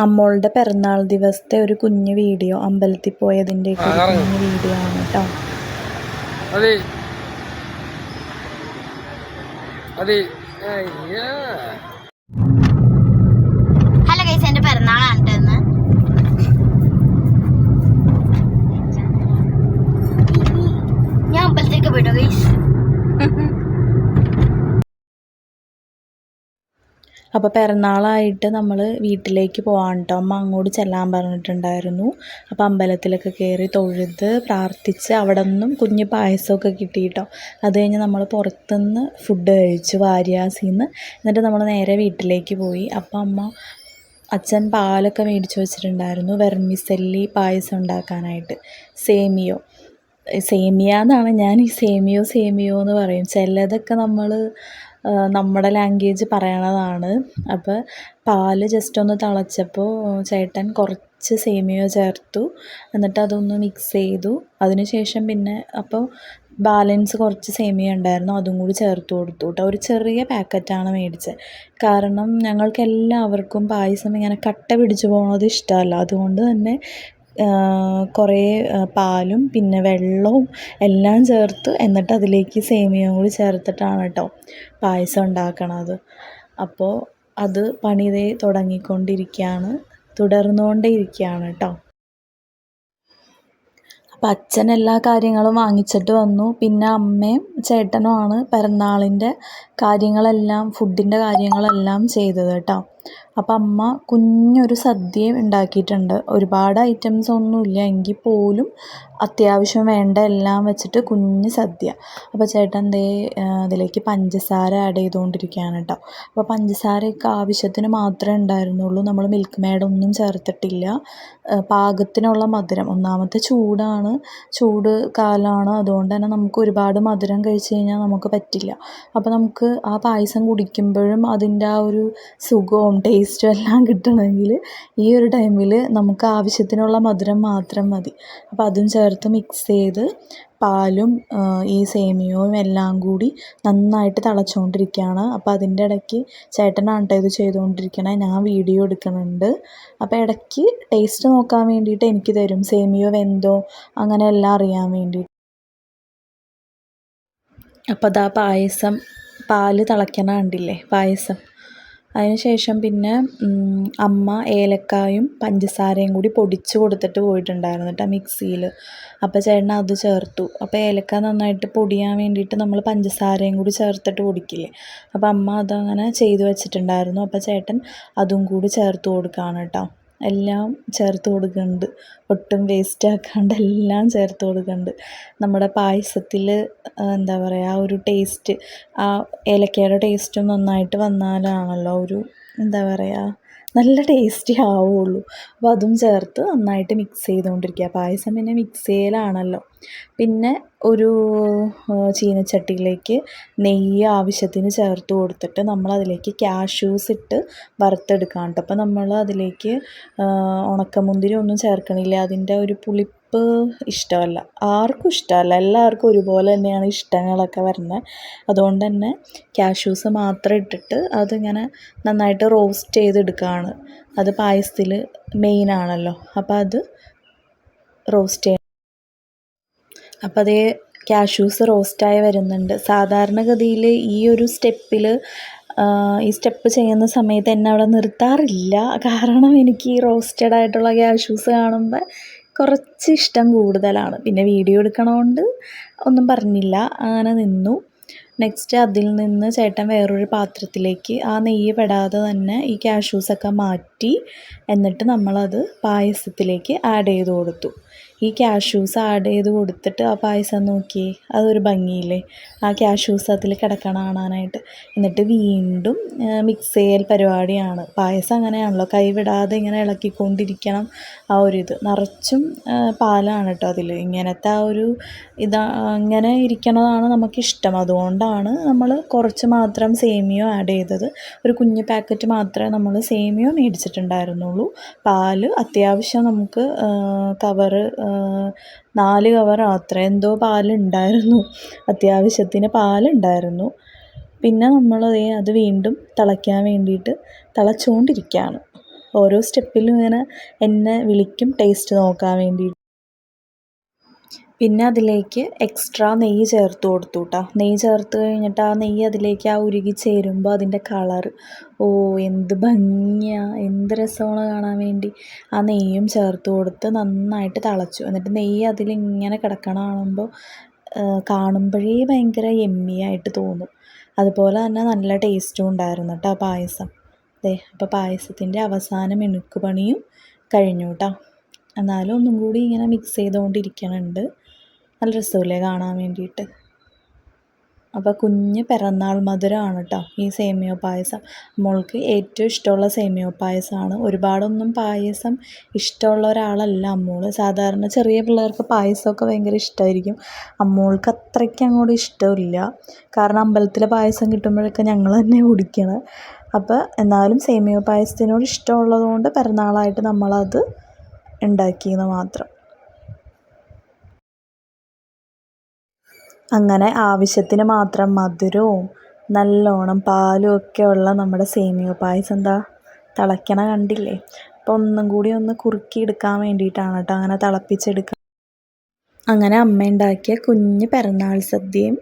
അമ്മോളുടെ പിറന്നാൾ ദിവസത്തെ ഒരു കുഞ്ഞു വീഡിയോ അമ്പലത്തിൽ പോയതിന്റെ ഒരു കുഞ്ഞു വീഡിയോ ആണ് കേട്ടോ അതെ അതെ അയ്യാ ഹലോ ഗൈസ് എന്റെ പിറന്നാളാണ് ഞാൻ അമ്പലത്തിലേക്ക് പോയിട്ടോ ഗൈസ്. അപ്പോൾ പിറന്നാളായിട്ട് നമ്മൾ വീട്ടിലേക്ക് പോകാൻ കേട്ടോ അമ്മ അങ്ങോട്ട് ചെല്ലാൻ പറഞ്ഞിട്ടുണ്ടായിരുന്നു. അപ്പോൾ അമ്പലത്തിലൊക്കെ കയറി തൊഴുത് പ്രാർത്ഥിച്ച് അവിടെ നിന്നും കുഞ്ഞ് പായസമൊക്കെ കിട്ടി കേട്ടോ അത് കഴിഞ്ഞ് നമ്മൾ പുറത്തുനിന്ന് ഫുഡ് കഴിച്ചു വാര്യാസിന്ന് എന്നിട്ട് നമ്മൾ നേരെ വീട്ടിലേക്ക് പോയി. അപ്പോൾ അമ്മ അച്ഛൻ പാലൊക്കെ മേടിച്ച് വെച്ചിട്ടുണ്ടായിരുന്നു. വെർമിസെല്ലി പായസം ഉണ്ടാക്കാനായിട്ട്. സേമിയോ. സേമിയ എന്നാണ് ഞാൻ ഈ സേമിയോ സേമിയോ എന്ന് പറയും. ചിലതൊക്കെ നമ്മൾ നമ്മുടെ ലാംഗ്വേജ് പറയണതാണ്. അപ്പോൾ പാൽ ജസ്റ്റ് ഒന്ന് തിളച്ചപ്പോൾ ചേട്ടൻ കുറച്ച് സേമിയ ചേർത്തു. എന്നിട്ട് അതൊന്ന് മിക്സ് ചെയ്തു. അതിന് ശേഷം പിന്നെ അപ്പോൾ ബാലൻസ് കുറച്ച് സേമിയ ഉണ്ടായിരുന്നു. അതും കൂടി ചേർത്ത് കൊടുത്തു കേട്ടോ ഒരു ചെറിയ പാക്കറ്റാണ് മേടിച്ചത് കാരണം ഞങ്ങൾക്ക് എല്ലാവർക്കും പായസം ഇങ്ങനെ കട്ട പിടിച്ച് പോകുന്നത് ഇഷ്ടമല്ല. അതുകൊണ്ട് തന്നെ കുറേ പാലും പിന്നെ വെള്ളവും എല്ലാം ചേർത്ത് എന്നിട്ട് അതിലേക്ക് സേമിയയും കൂടി ചേർത്തിട്ടാണ് കേട്ടോ പായസം ഉണ്ടാക്കണത്. അപ്പോൾ അത് പണി ദേ തുടങ്ങിക്കൊണ്ടിരിക്കുകയാണ്. തുടർന്നുകൊണ്ടേ ഇരിക്കുകയാണ് കേട്ടോ. അപ്പം അച്ഛൻ എല്ലാ കാര്യങ്ങളും വാങ്ങിച്ചിട്ട് വന്നു. പിന്നെ അമ്മയും ചേട്ടനുമാണ് പിറന്നാളിന്റെ കാര്യങ്ങളെല്ലാം ഫുഡിന്റെ കാര്യങ്ങളെല്ലാം ചെയ്തത് കേട്ടോ. അപ്പം അമ്മ കുഞ്ഞൊരു സദ്യ ഉണ്ടാക്കിയിട്ടുണ്ട്. ഒരുപാട് ഐറ്റംസ് ഒന്നുമില്ല. എങ്കിൽ പോലും അത്യാവശ്യം വേണ്ട എല്ലാം വെച്ചിട്ട് കുഞ്ഞ് സദ്യ. അപ്പോൾ ചേട്ടൻ ദേ അതിലേക്ക് പഞ്ചസാര ആഡ് ചെയ്തുകൊണ്ടിരിക്കുകയാണ് കേട്ടോ. അപ്പോൾ പഞ്ചസാരയൊക്കെ ആവശ്യത്തിന് മാത്രമേ ഉണ്ടായിരുന്നുള്ളൂ. നമ്മൾ മിൽക്ക് മേഡൊന്നും ചേർത്തിട്ടില്ല. പാകത്തിനുള്ള മധുരം. ഒന്നാമത്തെ ചൂടാണ്. ചൂട് കാലമാണ്. അതുകൊണ്ട് തന്നെ നമുക്ക് ഒരുപാട് മധുരം കഴിച്ച് കഴിഞ്ഞാൽ നമുക്ക് പറ്റില്ല. അപ്പോൾ നമുക്ക് ആ പായസം കുടിക്കുമ്പോഴും അതിന്റെ ആ ഒരു സുഖവും ടേസ്റ്റും എല്ലാം കിട്ടണമെങ്കിൽ ഈ ഒരു ടൈമിൽ നമുക്ക് ആവശ്യത്തിനുള്ള മധുരം മാത്രം മതി. അപ്പോൾ അതും ചേർത്ത് മിക്സ് ചെയ്ത് പാലും ഈ സേമിയോയും എല്ലാം കൂടി നന്നായിട്ട് തിളച്ചുകൊണ്ടിരിക്കുകയാണ് അപ്പോൾ അതിന്റെ ഇടയ്ക്ക് ചേട്ടനാണ് ഇത് ചെയ്തുകൊണ്ടിരിക്കണേ. ഞാൻ വീഡിയോ എടുക്കുന്നുണ്ട്. അപ്പോൾ ഇടയ്ക്ക് ടേസ്റ്റ് നോക്കാൻ വേണ്ടിയിട്ട് എനിക്ക് തരും. സേമിയോ വെന്തോ അങ്ങനെ എല്ലാം അറിയാൻ വേണ്ടിയിട്ട് അപ്പോൾ അതാ പായസം. പാൽ തിളയ്ക്കണ കണ്ടില്ലേ? പായസം. അതിന് ശേഷം പിന്നെ അമ്മ ഏലക്കായും പഞ്ചസാരയും കൂടി പൊടിച്ച് കൊടുത്തിട്ട് പോയിട്ടുണ്ടായിരുന്നു കേട്ടോ മിക്സിയിൽ അപ്പോൾ ചേട്ടൻ അത് ചേർത്തു. അപ്പോൾ ഏലക്ക നന്നായിട്ട് പൊടിയാൻ വേണ്ടിയിട്ട് നമ്മൾ പഞ്ചസാരയും കൂടി ചേർത്തിട്ട് പൊടിക്കില്ലേ? അപ്പോൾ അമ്മ അതങ്ങനെ ചെയ്തു വെച്ചിട്ടുണ്ടായിരുന്നു. അപ്പോൾ ചേട്ടൻ അതും കൂടി ചേർത്ത് കൊടുക്കുകയാണ് കേട്ടോ എല്ലാം ചേർത്ത് കൊടുക്കുന്നുണ്ട്. ഒട്ടും വേസ്റ്റ് ആക്കാണ്ട് എല്ലാം ചേർത്ത് കൊടുക്കുന്നുണ്ട്. നമ്മുടെ പായസത്തിൽ എന്താ പറയുക ആ ഒരു ടേസ്റ്റ് ആ ഏലക്കയുടെ ടേസ്റ്റ് നന്നായിട്ട് വന്നാലാണല്ലോ ഒരു എന്താ പറയുക നല്ല ടേസ്റ്റി ആവുള്ളൂ. അപ്പോൾ അതും ചേർത്ത് നന്നായിട്ട് മിക്സ് ചെയ്തുകൊണ്ടിരിക്കുക പായസം പിന്നെ മിക്സ് ചെയ്യലാണല്ലോ. പിന്നെ ഒരു ചീനച്ചട്ടിയിലേക്ക് നെയ്യ് ആവശ്യത്തിന് ചേർത്ത് കൊടുത്തിട്ട് നമ്മൾ അതിലേക്ക് കാഷ്യൂസ് ഇട്ട് വറുത്തെടുക്കാം കേട്ടോ അപ്പോൾ നമ്മൾ അതിലേക്ക് ഉണക്കമുന്തിരി ഒന്നും ചേർക്കണില്ല. അതിന്റെ ഒരു പുളിപ്പ് ഇഷ്ടമല്ല. ആർക്കും ഇഷ്ടമല്ല. എല്ലാവർക്കും ഒരുപോലെ തന്നെയാണ് ഇഷ്ടങ്ങളൊക്കെ വരുന്നത് അതുകൊണ്ട് തന്നെ കാഷ്യൂസ് മാത്രം ഇട്ടിട്ട് അതിങ്ങനെ നന്നായിട്ട് റോസ്റ്റ് ചെയ്തെടുക്കുകയാണ് അത് പായസത്തിൽ മെയിനാണല്ലോ അപ്പോൾ അത് റോസ്റ്റ് ചെയ്യണം. അപ്പോൾ അതേ കാഷ്യൂസ് റോസ്റ്റായി വരുന്നുണ്ട്. സാധാരണഗതിയിൽ ഈ ഒരു സ്റ്റെപ്പിൽ ഈ സ്റ്റെപ്പ് ചെയ്യുന്ന സമയത്ത് എന്നെ അവിടെ നിർത്താറില്ല. കാരണം എനിക്ക് ഈ റോസ്റ്റഡ് ആയിട്ടുള്ള ക്യാഷ്യൂസ് കാണുമ്പോൾ കുറച്ച് ഇഷ്ടം കൂടുതലാണ്. പിന്നെ വീഡിയോ എടുക്കണോണ്ട് ഒന്നും പറഞ്ഞില്ല. അങ്ങനെ നിന്നു. നെക്സ്റ്റ് അതിൽ നിന്ന് ചേട്ടൻ വേറൊരു പാത്രത്തിലേക്ക് ആ നെയ്യ് പെടാതെ തന്നെ ഈ കാഷ്യൂസൊക്കെ മാറ്റി എന്നിട്ട് നമ്മളത് പായസത്തിലേക്ക് ആഡ് ചെയ്ത് കൊടുത്തു. ഈ കാഷ്യൂസ് ആഡ് ചെയ്ത് കൊടുത്തിട്ട് ആ പായസം നോക്കി അതൊരു ഭംഗിയില്ലേ? ആ കാഷ്യൂസ് അതിൽ കിടക്കണം കാണാനായിട്ട്. എന്നിട്ട് വീണ്ടും മിക്സ് ചെയ്യൽ പരിപാടിയാണ്. പായസം അങ്ങനെയാണല്ലോ കൈവിടാതെ ഇങ്ങനെ ഇളക്കിക്കൊണ്ടിരിക്കണം ആ ഒരു ഇത് നിറച്ചും പാലാണ് കേട്ടോ അതിൽ ഇങ്ങനത്തെ ആ ഒരു ഇതാ ഇങ്ങനെ ഇരിക്കണതാണ് നമുക്കിഷ്ടം. അതുകൊണ്ടാണ് നമ്മൾ കുറച്ച് മാത്രം സേമിയോ ആഡ് ചെയ്തത്. ഒരു കുഞ്ഞ് പാക്കറ്റ് മാത്രമേ നമ്മൾ സേമിയോ മേടിച്ചിട്ടുണ്ടായിരുന്നുള്ളൂ. പാൽ അത്യാവശ്യം നമുക്ക് കവറ് നാല് കവറോ അത്ര എന്തോ പാലുണ്ടായിരുന്നു. അത്യാവശ്യത്തിന് പാലുണ്ടായിരുന്നു. പിന്നെ നമ്മൾ അത് വീണ്ടും തിളയ്ക്കാൻ വേണ്ടിയിട്ട് തിളച്ചുകൊണ്ടിരിക്കുകയാണ് ഓരോ സ്റ്റെപ്പിലും ഇങ്ങനെ എന്നെ വിളിക്കും ടേസ്റ്റ് നോക്കാൻ വേണ്ടിയിട്ട്. പിന്നെ അതിലേക്ക് എക്സ്ട്രാ നെയ്യ് ചേർത്ത് കൊടുത്തു കേട്ടോ നെയ്യ് ചേർത്ത് കഴിഞ്ഞിട്ട് ആ നെയ്യ് അതിലേക്ക് ആ ഉരുകി ചേരുമ്പോൾ അതിന്റെ കളർ ഓ എന്ത് ഭംഗിയാ എന്ത് രസമാണ് കാണാൻ വേണ്ടി. ആ നെയ്യും ചേർത്ത് കൊടുത്ത് നന്നായിട്ട് തിളച്ചു. എന്നിട്ട് നെയ്യ് അതിലിങ്ങനെ കിടക്കണ കാണുമ്പോൾ കാണുമ്പോഴേ ഭയങ്കര യമ്മി ആയിട്ട് തോന്നും. അതുപോലെ തന്നെ നല്ല ടേസ്റ്റും ഉണ്ടായിരുന്നു കേട്ടോ ആ പായസം. അതെ അപ്പോൾ പായസത്തിന്റെ അവസാന മിനുക്ക് പണിയും കഴിഞ്ഞു കേട്ടോ എന്നാലും ഒന്നും കൂടി ഇങ്ങനെ മിക്സ് ചെയ്തുകൊണ്ടിരിക്കണുണ്ട്. നല്ല രസമില്ലേ കാണാൻ വേണ്ടിയിട്ട്. അപ്പോൾ കുഞ്ഞ് പിറന്നാൾ മധുരമാണ് കേട്ടോ ഈ സേമിയോ പായസം. മോൾക്ക് ഏറ്റവും ഇഷ്ടമുള്ള സേമിയോ പായസമാണ്. ഒരുപാടൊന്നും പായസം ഇഷ്ടമുള്ള ഒരാളല്ല അമ്മോൾ. സാധാരണ ചെറിയ പിള്ളേർക്ക് പായസമൊക്കെ ഭയങ്കര ഇഷ്ടമായിരിക്കും അമ്മോൾക്ക് അത്രയ്ക്ക് അങ്ങോട്ട് ഇഷ്ടമില്ല. കാരണം അമ്പലത്തിലെ പായസം കിട്ടുമ്പോഴൊക്കെ ഞങ്ങൾ തന്നെ കുടിക്കണം. അപ്പോൾ എന്നാലും സേമിയോ പായസത്തിനോട് ഇഷ്ടമുള്ളതുകൊണ്ട് പിറന്നാളായിട്ട് നമ്മളത് ഉണ്ടാക്കിയെന്ന് മാത്രം. അങ്ങനെ ആവശ്യത്തിന് മാത്രം മധുരവും നല്ലോണം പാലും ഒക്കെ ഉള്ള നമ്മുടെ സേമിയ പായസം എന്താ? തിളയ്ക്കണ കണ്ടില്ലേ? അപ്പോൾ ഒന്നും കൂടി ഒന്ന് കുറുക്കി എടുക്കാൻ വേണ്ടിയിട്ടാണ് കേട്ടോ അങ്ങനെ തിളപ്പിച്ചെടുക്കുക അങ്ങനെ അമ്മ ഉണ്ടാക്കിയ കുഞ്ഞ് പിറന്നാൾ സദ്യയും